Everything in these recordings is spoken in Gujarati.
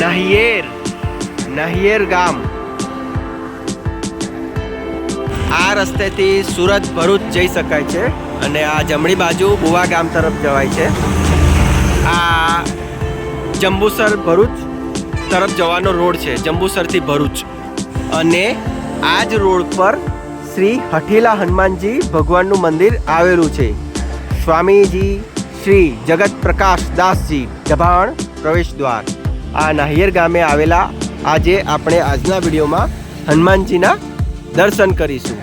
નાહિયેર નહિયેર ગામ આ રસ્તેથી સુરત ભરૂચ જઈ શકાય છે અને આ જમણી બાજુ બુવા ગામ તરફ જવાય છે. આ જંબુસર ભરૂચ તરફ જવાનો રોડ છે, જંબુસરથી ભરૂચ. અને આ જ રોડ પર શ્રી હઠીલા હનુમાનજી ભગવાનનું મંદિર આવેલું છે. સ્વામીજી શ્રી જગત પ્રકાશ દાસજી દભાણ પ્રવેશ દ્વાર. આ નાહિયર ગામે આવેલા આજે આપણે આજના વિડીયોમાં હનુમાનજીના દર્શન કરીશું.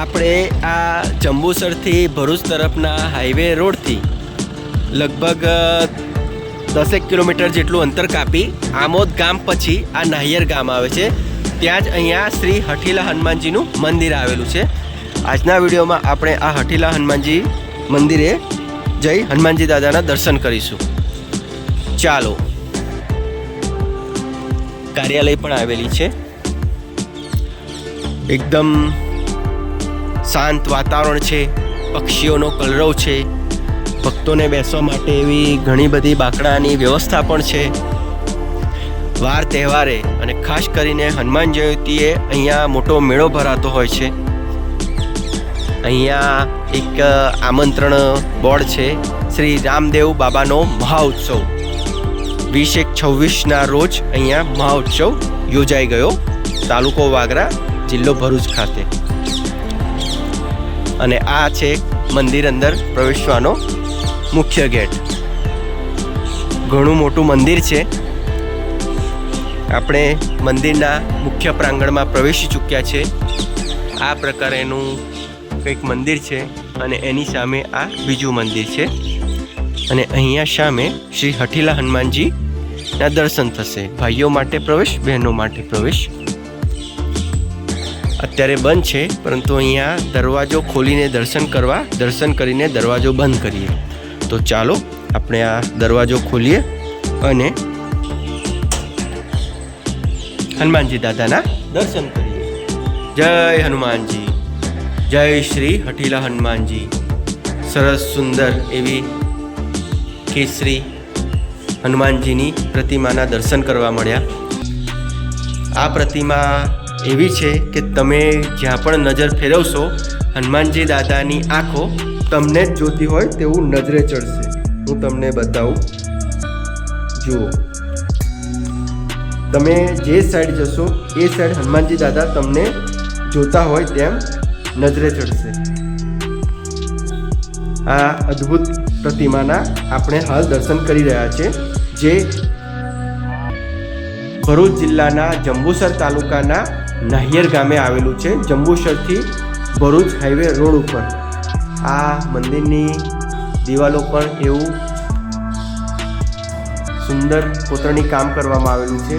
આપણે આ જંબુસરથી ભરૂચ તરફના હાઈવે રોડથી લગભગ દસેક કિલોમીટર જેટલું અંતર કાપી આમોદ ગામ પછી આ નાહિયર ગામ આવે છે. ત્યાં જ અહીંયા શ્રી હઠીલા હનુમાનજીનું મંદિર આવેલું છે. આજના વિડીયોમાં આપણે આ હઠીલા હનુમાનજી મંદિરે જઈ હનુમાનજી દાદાના દર્શન કરીશું. ચાલો. કાર્યાલય પણ આવેલી છે. એકદમ શાંત વાતાવરણ છે. પક્ષીઓનો કલરવ છે. ભક્તોને બેસવા માટે એવી ઘણી બધી બાકડાની વ્યવસ્થા પણ છે. વાર તહેવારે અને ખાસ કરીને હનુમાન જયંતીએ અહીંયા મોટો મેળો ભરાતો હોય છે. અહીંયા એક આમંત્રણ બોર્ડ છે. શ્રી રામદેવ બાબાનો મહાઉત્સવ વીસ છવ્વીસના રોજ અહીંયા મહાઉત્સવ યોજાઈ ગયો તાલુકો વાગરા, જિલ્લો ભરૂચ ખાતે. અને આ છે મંદિર અંદર પ્રવેશવાનો મુખ્ય ગેટ. ઘણું મોટું મંદિર છે. આપણે મંદિરના મુખ્ય પ્રાંગણમાં પ્રવેશી ચૂક્યા છે. આ પ્રકારેનું કંઈક મંદિર છે અને એની સામે આ બીજું મંદિર છે. અને અહીંયા સામે શ્રી હઠીલા હનુમાનજી ના દર્શન થશે. ભાઈઓ માટે પ્રવેશ, બહેનો માટે પ્રવેશ. અત્યારે બંધ છે, પરંતુ અહીંયા દરવાજો ખોલીને દર્શન કરવા, દર્શન કરીને દરવાજો બંધ કરીએ. તો ચાલો, આપણે આ દરવાજો ખોલીએ અને હનુમાનજી દાદાના દર્શન કરીએ. જય હનુમાનજી. જય શ્રી હઠીલા હનુમાનજી. સરસ સુંદર એવી કેસરી હનુમાનજીની પ્રતિમાના દર્શન કરવા મળ્યા. આ પ્રતિમા એવી છે કે તમે જ્યાં પણ નજર ફેરવશો, હનુમાનજી દાદાની આંખો તમને જ જોતી હોય તેવું નજરે ચડશે. હું તમને બતાવું. જુઓ. તમે જે સાઈડ જશો, એ સાઈડ હનુમાનજી દાદા તમને જોતા હોય તેમ નજરે ચડશે. આ અદ્ભુત પ્રતિમાના આપણે હાલ દર્શન કરી રહ્યા છે, જે ભરૂચ જિલ્લાના જંબુસર તાલુકાના નાહિયર ગામે આવેલું છે. જંબુસરથી ભરૂચ હાઈવે રોડ ઉપર. આ મંદિરની દિવાલો પણ એવું સુંદર કોતરણી કામ કરવામાં આવેલું છે.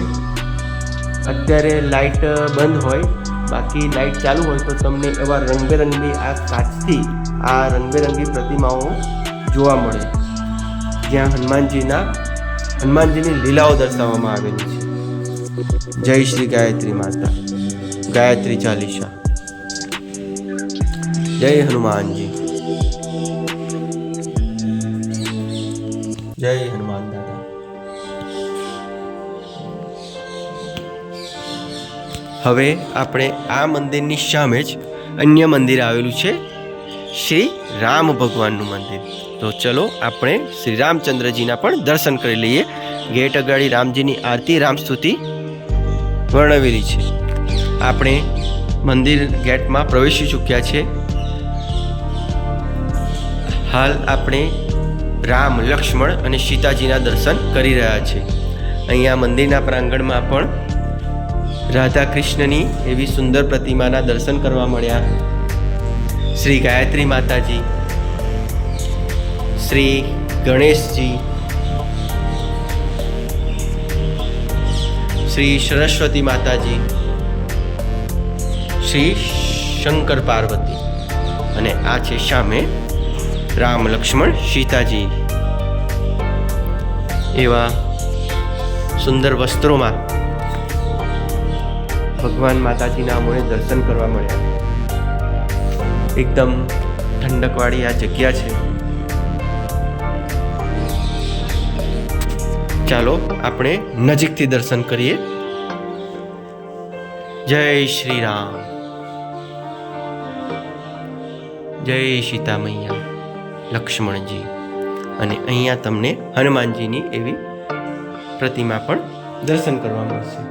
અત્યારે લાઇટ બંધ હોય, બાકી લાઇટ ચાલુ હોય તો તમને એવા રંગબેરંગી આ કાચથી આ રંગબેરંગી પ્રતિમાઓ જોવા મળે. જ્યાં હનુમાનજીના, હનુમાનજીની લીલાઓ દર્શાવવામાં આવેલી છે. જય શ્રી ગાયત્રી માતા. ગાયત્રી ચાલીસા. જય હનુમાનજી. જય હનુમાન હવે આપણે આ મંદિરની સામે જ અન્ય મંદિર આવેલું છે. શ્રી રામ ભગવાનનું મંદિર. તો ચલો આપણે શ્રી રામચંદ્રજીના પણ દર્શન કરી લઈએ. ગેટ અગાડી રામજીની આરતી રામસ્તુતિ વર્ણવેલી છે. આપણે મંદિર ગેટમાં પ્રવેશી ચૂક્યા છે. હાલ આપણે રામ, લક્ષ્મણ અને સીતાજીના દર્શન કરી રહ્યા છે. અહીંયા મંદિરના પ્રાંગણમાં પણ રાધા કૃષ્ણની એવી સુંદર પ્રતિમાના દર્શન કરવા મળ્યા. શ્રી ગાયત્રી માતાજી શ્રી ગણેશજી. શ્રી સરસ્વતી માતાજી. શ્રી શંકર પાર્વતી. અને આ છે સામે રામ લક્ષ્મણ સીતાજી. એવા સુંદર વસ્ત્રોમાં ભગવાન માતાજીના મને દર્શન કરવા મળ્યા. એકદમ ઠંડકવાળી આ જગ્યા છે. ચાલો આપણે નજીકથી દર્શન કરીએ. જય શ્રી રામ જય સીતા મૈયા લક્ષ્મણજી. અને અહીંયા તમને હનુમાનજીની એવી પ્રતિમા પણ દર્શન કરવા મળશે.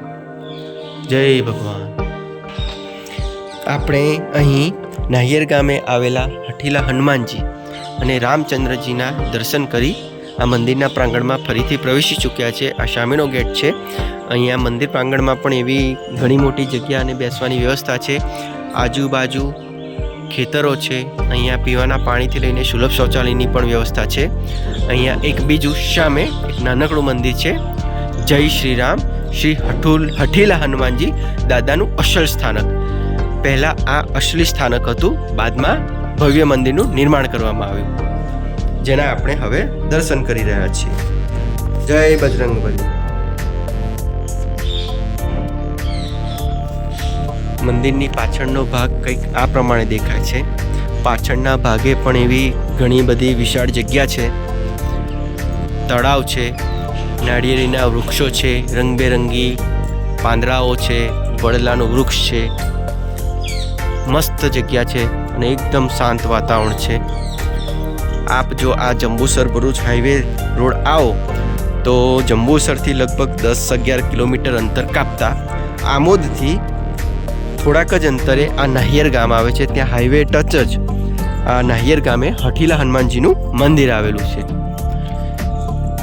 જય ભગવાન. આપણે અહીં નાહિયર ગામે આવેલા હઠીલા હનુમાનજી અને રામચંદ્રજીના દર્શન કરી આ મંદિરના પ્રાંગણમાં ફરીથી પ્રવેશી ચૂક્યા છે. આ સામેનો ગેટ છે. અહીંયા મંદિર પ્રાંગણમાં પણ એવી ઘણી મોટી જગ્યા અને બેસવાની વ્યવસ્થા છે. આજુબાજુ ખેતરો છે. અહીંયા પીવાના પાણીથી લઈને સુલભ શૌચાલયની પણ વ્યવસ્થા છે. અહીંયા એક બીજું સામે એક નાનકડું મંદિર છે. જય શ્રી રામ શ્રી હઠુલ હઠીલા હનુમાનજી દાદાનું અસલ સ્થાનક. પહેલાં આ અસલી સ્થાનક હતું. બાદમાં ભવ્ય મંદિરનું નિર્માણ કરવામાં આવ્યું. જેના આપણે હવે દર્શન કરી રહ્યા છીએ. જય બજરંગબલી. મંદિરની પાછળનો ભાગ કંઈક આ પ્રમાણે દેખાય છે. પાછળના ભાગે પણ એવી ઘણી બધી વિશાળ જગ્યા છે. તળાવ છે, નાળિયેરીના વૃક્ષો છે, રંગબેરંગી પાંદડાઓ છે, વડલાનું વૃક્ષ છે. મસ્ત જગ્યા છે અને એકદમ શાંત વાતાવરણ છે. આપ જો આ જંબુસર ભરૂચ હાઈવે રોડ આવો, તો જંબુસરથી લગભગ દસ અગિયાર કિલોમીટર અંતર કાપતા આમોદથી થોડાક જ અંતરે આ નાહિયર ગામ આવે છે. ત્યાં હાઈવે ટચ જ આ નાહિયર ગામે હઠીલા હનુમાનજીનું મંદિર આવેલું છે.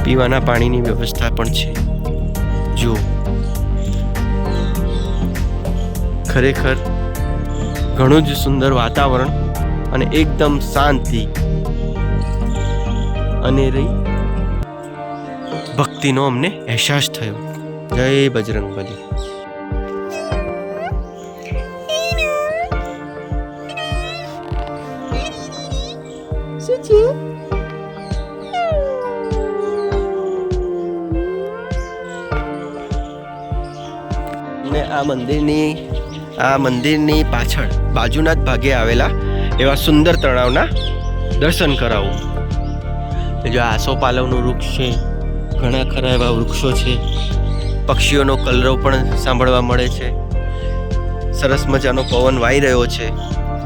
પીવાના પાણીની વ્યવસ્થા પણ છે. જુઓ. ખરેખર ઘણું જ સુંદર વાતાવરણ અને એકદમ શાંતિ અને રહી. ભક્તિનો અમને અહેસાસ થયો. જય બજરંગબલી. અને આ મંદિરની આ મંદિરની પાછળ બાજુના જ ભાગે આવેલા એવા સુંદર તળાવના દર્શન કરાવું. જો આસોપાલવનું વૃક્ષ છે, ઘણા ખરા એવા વૃક્ષો છે. પક્ષીઓનો કલરવ પણ સાંભળવા મળે છે. સરસ મજાનો પવન વાઈ રહ્યો છે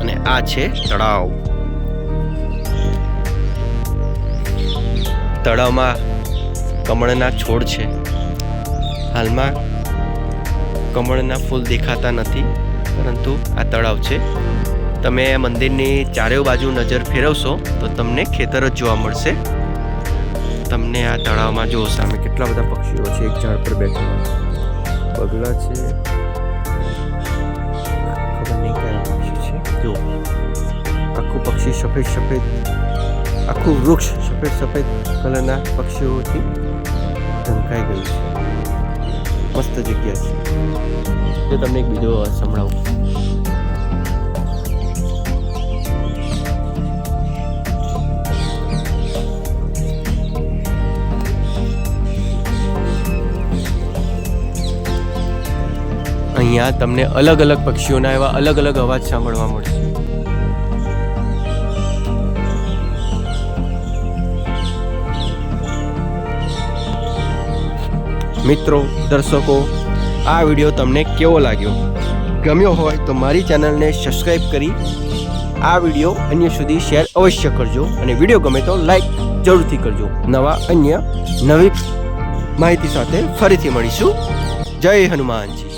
અને આ છે તળાવ. તળાવમાં કમળના છોડ છે. હાલમાં કમળના ફૂલ દેખાતા નથી, પરંતુ આ તળાવ છે. તમે મંદિરની ચારેય બાજુ નજર ફેરવશો તો તમને ખેતર જ જોવા મળશે. તમને આ તળાવમાં જો સામે કેટલા બધા પક્ષીઓ છે, એક ઝાડ પર બેઠેલા. બગલા છે. ખબર નહીં કયા પક્ષી છે. જો આખું પક્ષી સફેદ સફેદ, આખું વૃક્ષ સફેદ સફેદ કલરના પક્ષીઓથી ઢંકાઈ ગયું છે. મસ્ત જગ્યા છે. તો તમને એક બીજો સંભળાવું. અહીંયા તમને અલગ અલગ પક્ષીઓના એવા અલગ અલગ અવાજ સાંભળવા મળશે. મિત્રો, દર્શકો, આ વીડિયો તમને કેવો લાગ્યો? ગમ્યો હોય તો મારી ચેનલને સબસ્ક્રાઈબ કરી આ વીડિયો અન્ય સુધી શેર અવશ્ય કરજો અને વીડિયો ગમે તો લાઈક જરૂરથી કરજો. નવા અન્ય નવી માહિતી સાથે ફરીથી મળીશું. જય હનુમાનજી.